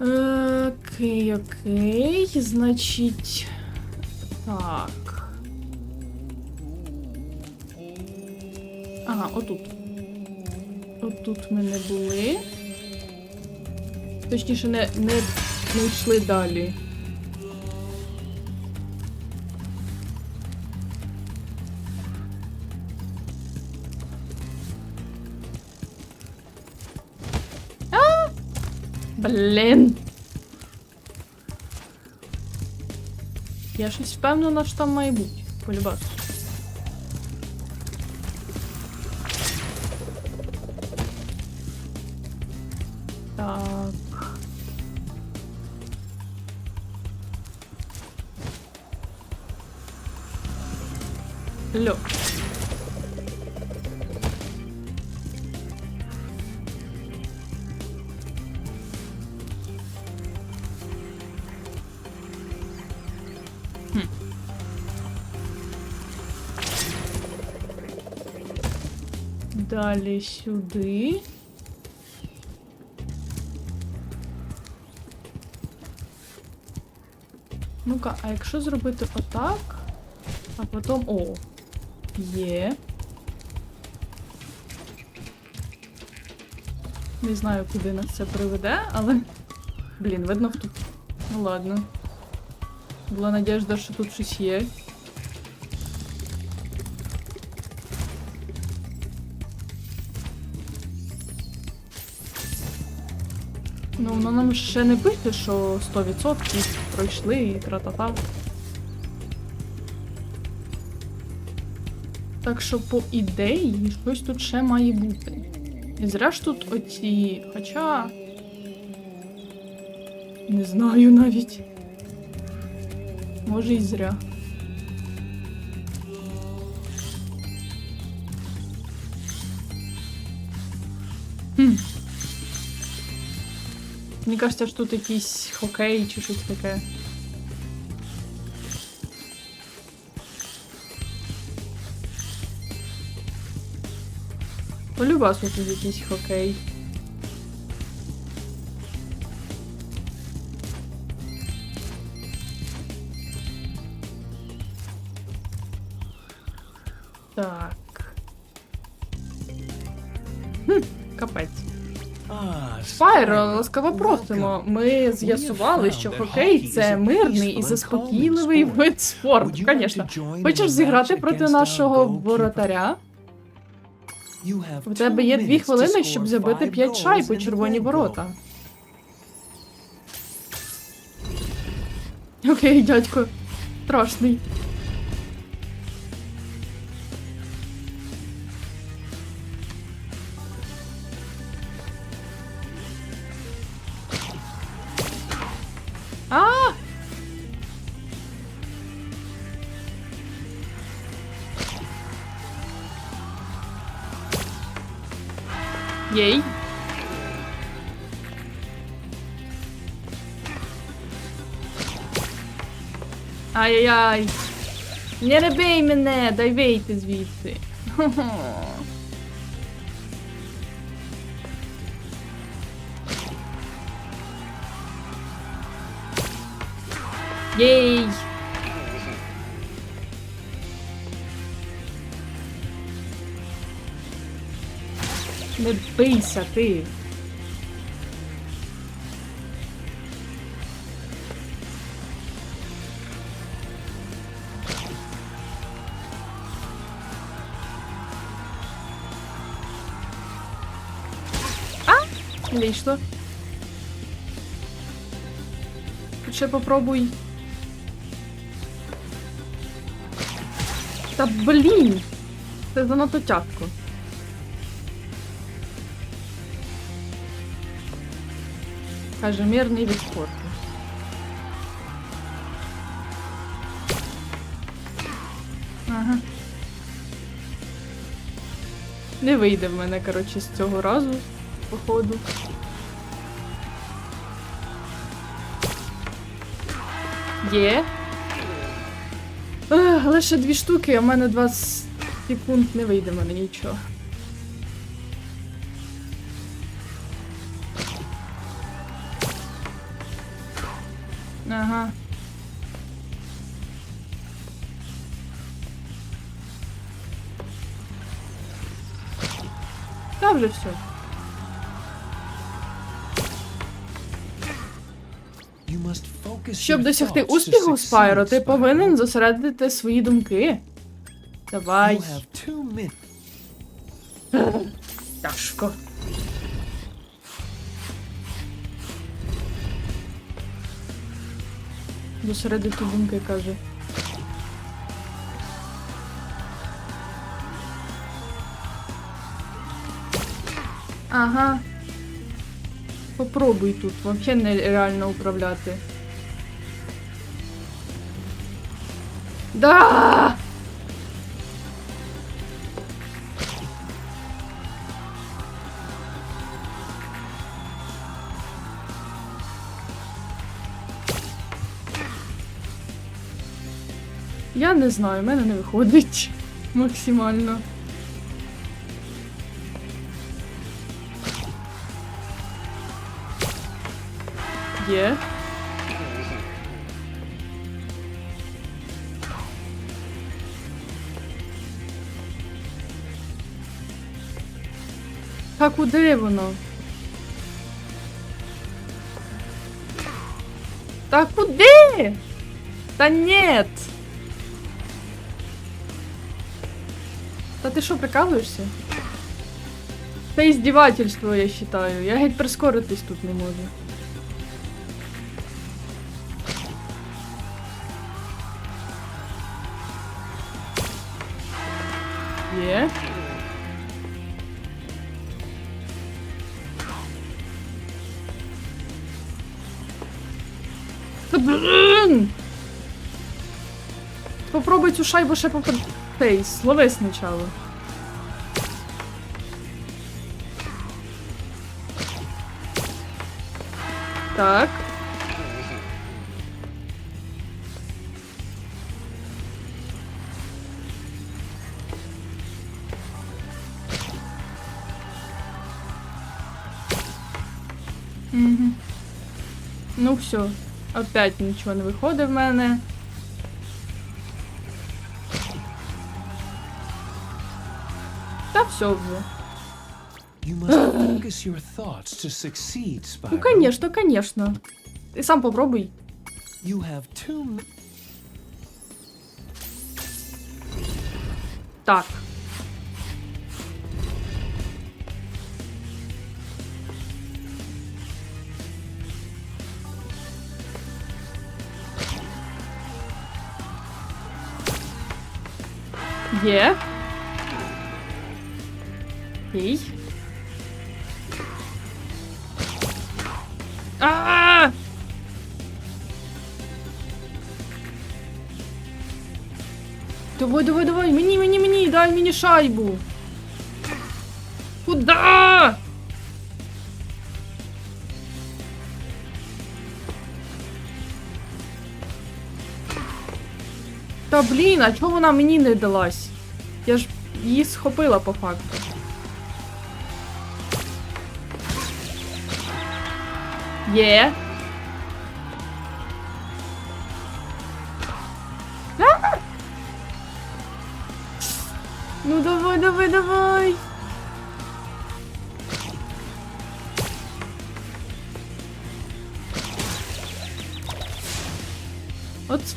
Е, Окей, окей. Значить. Так. Ага, отут. Отут ми не були. Точніше, не, не, не йшли далі. Блін. Я щось впевнена, що там має бути. Полюбас. Так. Льо. Далі сюди. Ну-ка, а якщо зробити отак, а потім. О! Є. Не знаю, куди нас це приведе, але. Блін, видно тут. Ну ладно. Була надіжда, що тут щось є. Ну, воно нам ще не пише, що 100% пройшли і тра-та-та. Так що, по ідеї, щось тут ще має бути. І ж тут оці. Хоча. Не знаю навіть. Може і зря. Мені кажеться, що тут якийсь хокей чи щось таке. Полюбасу тут якийсь хокей. Файро, ласкаво просимо. Ми з'ясували, що хокей це мирний і заспокійливий вид спорту. Звісно. Хочеш зіграти проти нашого воротаря? У тебе є дві хвилини, щоб забити п'ять шайб у червоні ворота. Окей, дядько. Страшний. Єй. Ай-яй-яй. Не ребей мене, дай вийти звідси. Єй. Не бийся ти. А? Вийшло. Ще попробуй. Та блін! Це занадто тяжко. Каже, мирний від спорту. Ага. Не вийде в мене, коротше, з цього разу, походу. Є. Ех, ще дві штуки, а в мене 20 секунд не вийде в мене нічого. Ага. Та вже все. Щоб досягти успіху, Спайро, ти повинен зосередити свої думки. Давай. Тяжко. Зосередити думки, каже. Ага. Попробуй тут. Вообще нереально управляти. Да! Не знаю, в мене не виходить максимально. Є. Та куди воно? Та куди? Та нет. Та ти що, прикалуєшся? Це іздівательство, я вважаю. Я геть прискоритись тут не можу. Є. Та! Попробуй цю шайбу ще попад... Ей, слови спочатку. Так. Ну все, опять нічого не виходить в мене. Та все вже. Ну, конечно, конечно. Ты сам попробуй. Так. Е. Эй. Давай, давай, давай, мені, мені, мені, дай мені шайбу. Куда? Та блін, а чого вона мені не далась? Я ж її схопила по факту. Є. А!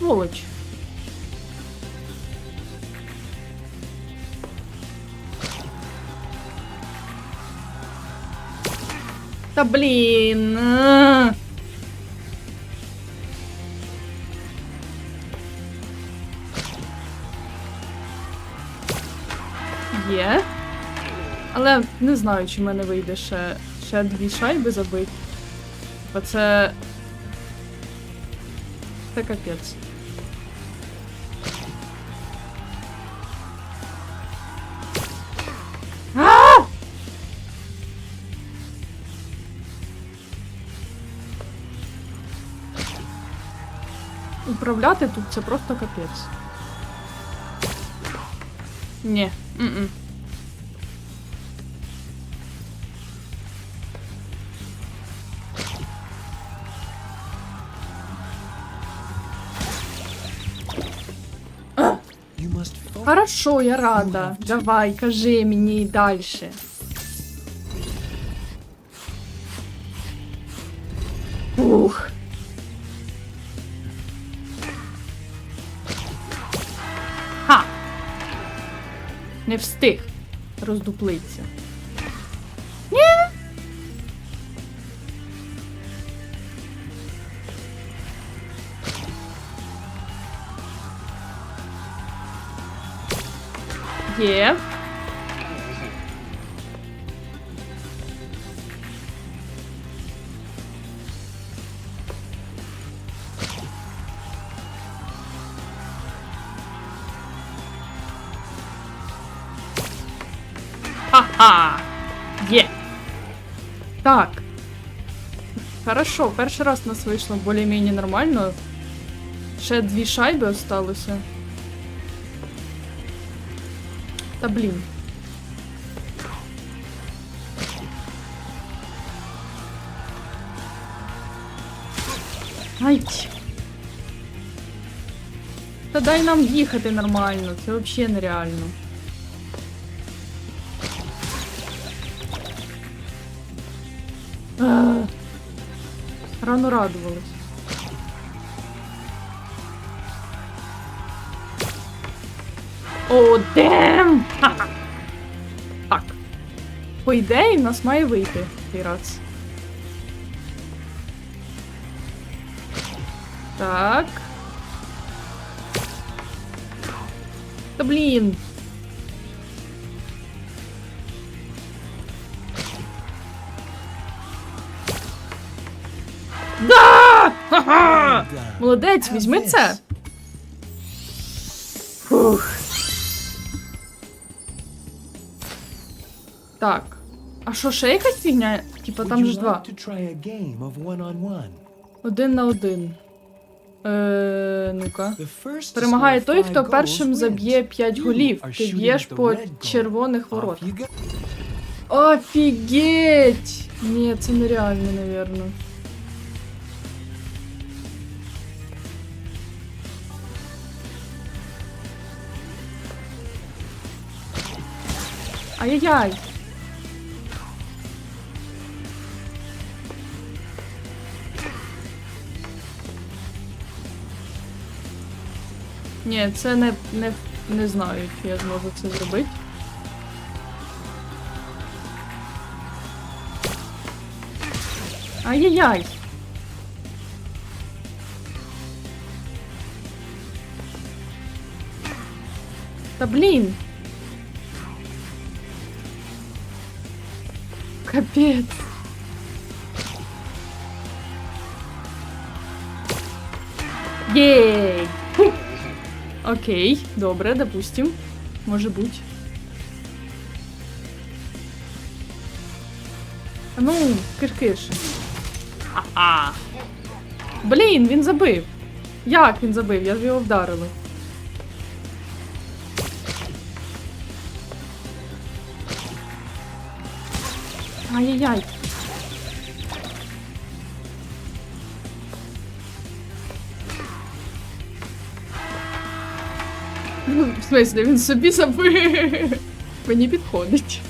От сволочь. Та блін. Є. Але не знаю, чи в мене вийде ще, ще дві шайби забити. Бо це. Це капець. управляти тут це просто капець. Ні. М-м. М -м. Хорошо, я рада. Давай, кажи мені дальше. Не встиг роздуплиться. Ні. Є. Так. Хорошо, перший раз у нас вийшло більш-менш нормально. Ще дві шайби осталося. Та блін. Ай. Та дай нам їхати нормально, це взагалі нереально. Рано радувалась. О, дем! Так. По ідеї, в нас має вийти цей раз. Так. Та блін. Да! Молодець, візьми це. Фух. Так. А що, ще якась фігня? Типа там ж два. Один на один. Е, ну-ка. Перемагає той, хто першим заб'є 5 голів. Ти б'єш по червоних воротах. Офігеть! Ні, це нереально, навірно. Ай-яй-яй! Ні, це не, не, не знаю, чи я зможу це зробити. Ай-яй-яй! Та блін! Капець! Єй! Окей, добре, допустим. Може бути. Ну, киш-киш. Ага. Блін, він забив. Як він забив? Я ж його вдарила. Ай-яй-яй. Ну, В смысле, він собі забив. Мені підходить.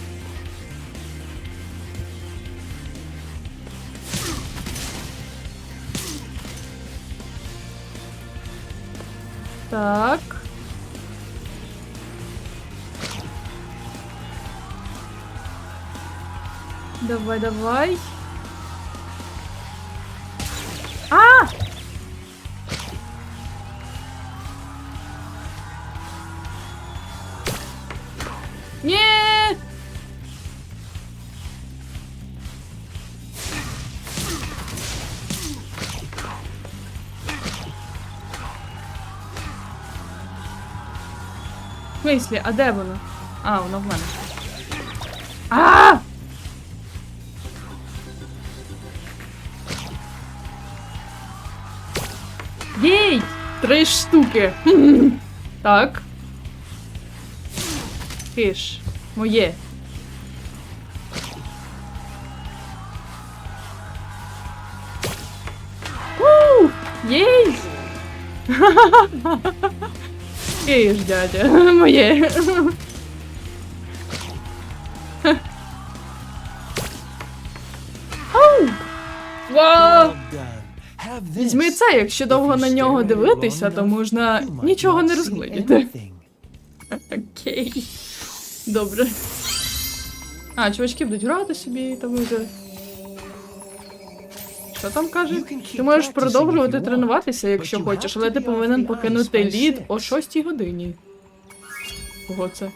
Так. Давай, давай. А! Нет! В смислі, а де воно? А, воно в мене. А! Єй! Три штуки. Так. Киш. Моє. У! Єй! Киш, дядя, моє. Ау! Вау! Візьми це, якщо довго на нього дивитися, то можна нічого не розгледіти. Окей. Добре. А, чувачки будуть грати собі та буде. Що там каже? Ти можеш продовжувати тренуватися, якщо хочеш, але ти повинен покинути лід о 6 годині. Кого це?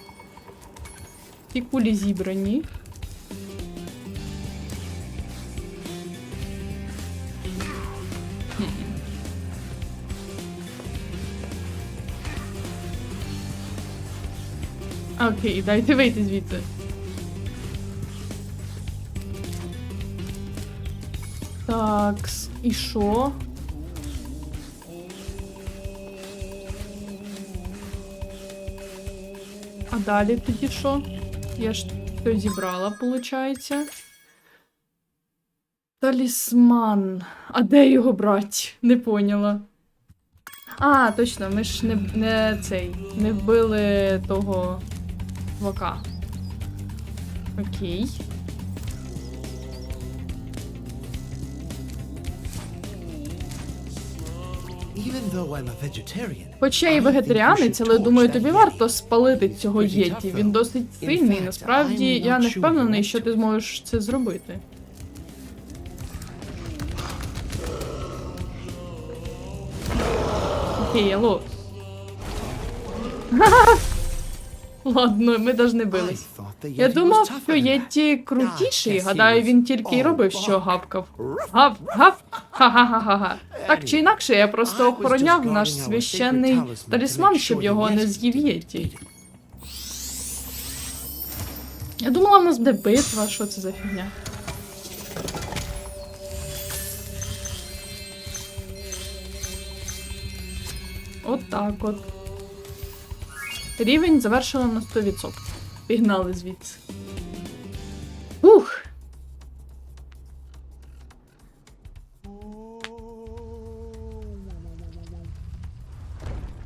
Ті кулі зібрані. Окей, дайте вийти звідти. Так, і що? А далі тоді що? Я ж все зібрала, виходить. Талісман. А де його брати? Не поняла. А, точно, ми ж не, не цей. Не вбили того Вока. Окей. Хоч я і вегетаріанець, але думаю, тобі варто спалити цього єті. Він досить сильний. Насправді я не впевнений, що ти зможеш це зробити. Окей, алло. Ладно, ми даже не бились. Я думав, що Єтті крутіший. Гадаю, він тільки й робив, що гавкав. Гав, гав, ха-ха-ха-ха. Так чи інакше, я просто охороняв наш священний талісман, щоб його не з'їв Єтті. Я думала, в нас буде битва, що це за фігня. От так от. Рівень завершено на 100%. Пігнали звідси. Ух!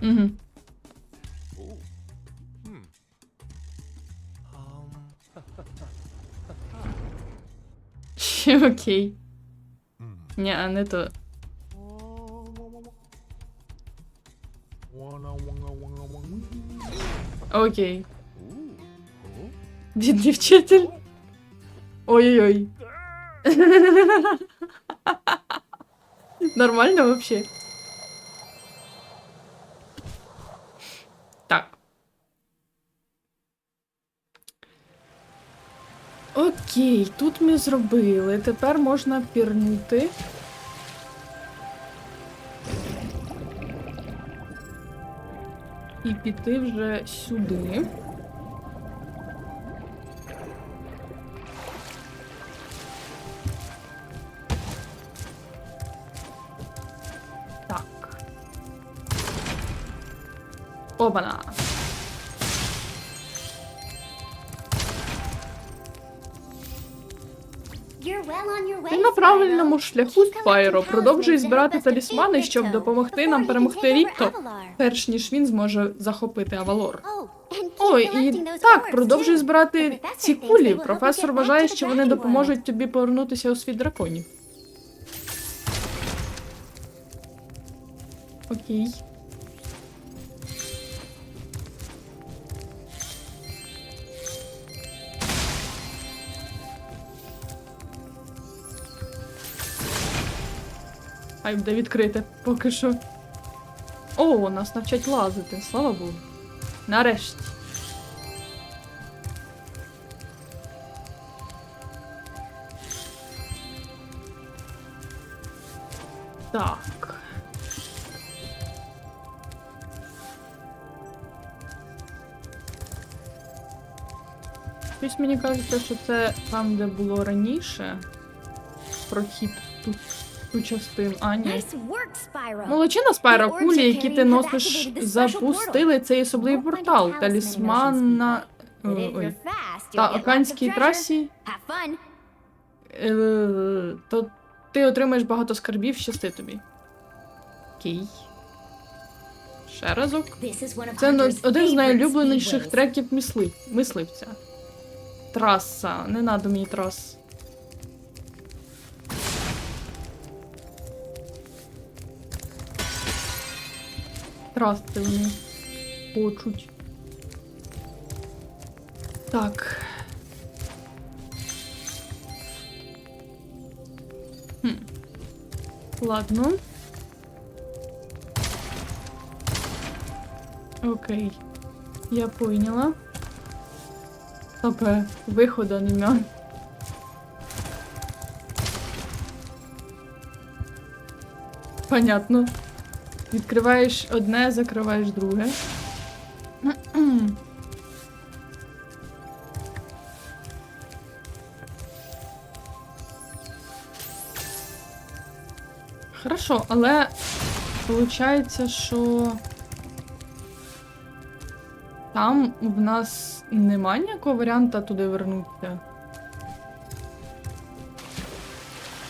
Угу. Ще окей. Ні, а не то. Окей. Бідний вчитель. Ой-ой-ой. Нормально вообще. Так. Окей, тут ми зробили. Тепер можна пірнути. І піти вже сюди. Так. Обана. Ти на правильному шляху, Спайро. Продовжуй збирати талісмани, щоб допомогти нам перемогти Ріпто, перш ніж він зможе захопити Авалор. Ой, і так, продовжуй збирати ці кулі. Професор вважає, що вони допоможуть тобі повернутися у світ драконів. Окей. Хай буде відкрите поки що. О, нас навчать лазити, слава Богу. Нарешті. Так. Щось мені кажеться, що це там, де було раніше. Прохід ту частину. А, ні. Молодчина Спайро, кулі, які ти носиш, запустили цей особливий портал. Талісман на. Ой. Та океанській трасі. Е, то ти отримаєш багато скарбів, щасти тобі. Окей. Ще разок. Це один з найулюбленіших треків мисли... мисливця. Траса. Не надо мені трас. Трасти вони хочуть. Так. Хм. Ладно. Окей. Я поняла. Тобто, виходу нема. Понятно. Відкриваєш одне, закриваєш друге. Хорошо, але виходить, що там в нас нема ніякого варіанта туди вернутися.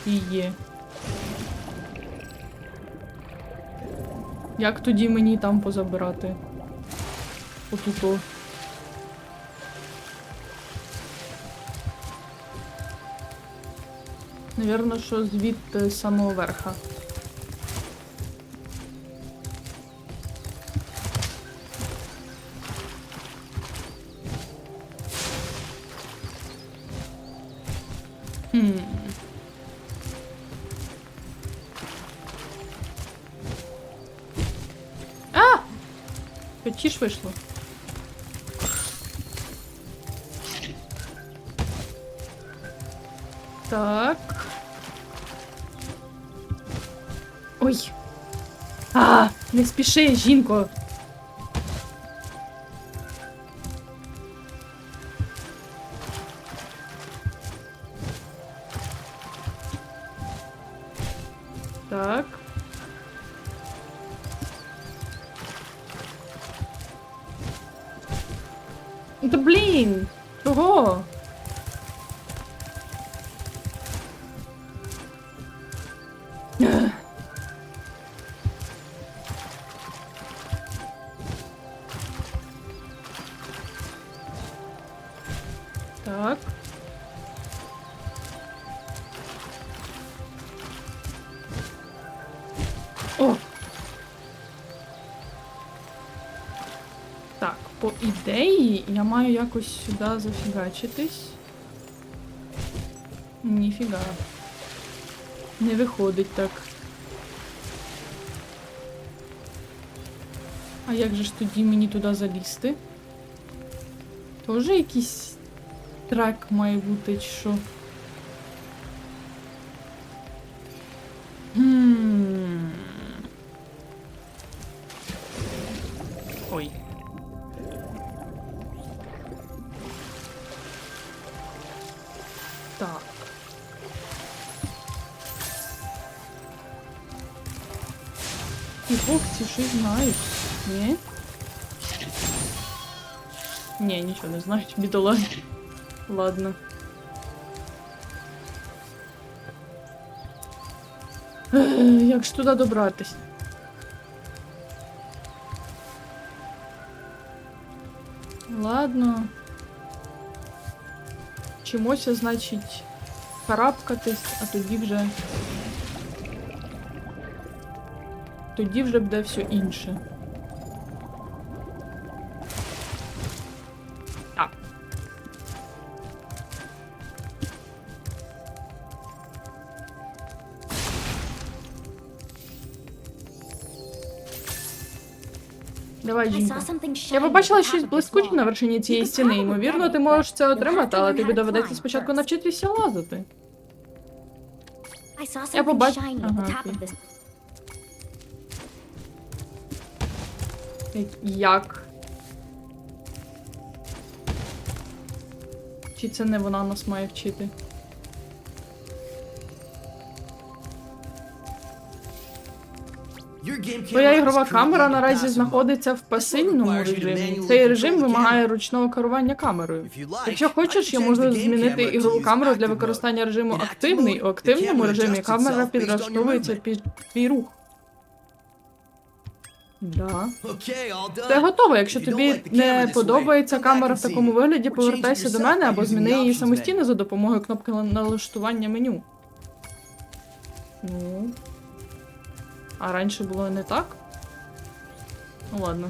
І є. Як тоді мені там позабирати? Отуто. Навірно, що звідти з самого верха. Вийшло. Так. Ой. А, не спіши, жінко. Так. Та блін! Чого? Так. О! Так, по ідеї я маю якось сюди зафігачитись. Ніфіга. Не виходить так. А як же ж тоді мені туди залізти? Тоже якийсь трек має бути, чи що? Нічого не знають, бідолаги. Ладно. Як ж туди добратись? Ладно. Чимося, значить, карабкатись, а тоді вже. Тоді вже буде все інше. Жінка. Я побачила щось блискуче на вершині цієї стіни. Ймовірно, ти можеш це отримати, але тобі доведеться спочатку навчитися лазити. Я побачив. Ага. Як? Чи це не вона нас має вчити? Твоя ігрова камера наразі знаходиться в пасивному режимі. Цей режим вимагає ручного керування камерою. Якщо хочеш, я можу змінити ігрову камеру для використання режиму активний. У активному режимі камера підлаштовується під твій рух. Да. Це готово. Якщо тобі не подобається камера в такому вигляді, повертайся до мене або зміни її самостійно за допомогою кнопки налаштування меню. Ну. А раніше було не так? Ну ладно.